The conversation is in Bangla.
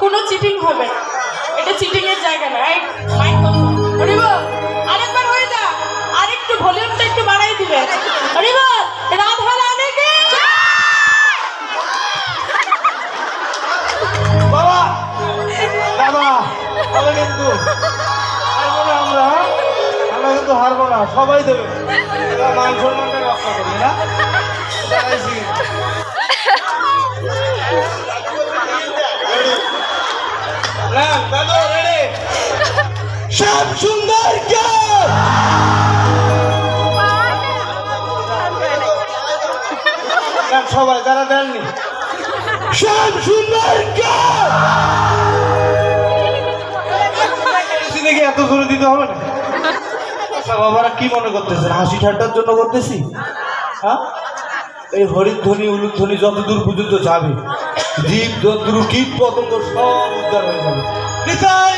কোনো চিটিং হবে এটা চিটিং এর জায়গা না তাহলে কিন্তু। আমরা আমরা কিন্তু হারবো না সবাই দেবে। মান রক্ষা করবে না? সব সুন্দর সবাই তারা দেননি। সব সুন্দর দিলে এত জোরে দিতে হবে না? আচ্ছা বাবারা কি মনে করতেছেন? হাসি ঠাট্টার জন্য করতেছি? হ্যাঁ? এই হরিধ্বনি, উলুধ্বনি যতদূর পর্যন্ত যাবে, জীব যতদূর কীট পতঙ্গ সব উদ্ধার হয়ে যাবে। নিতাই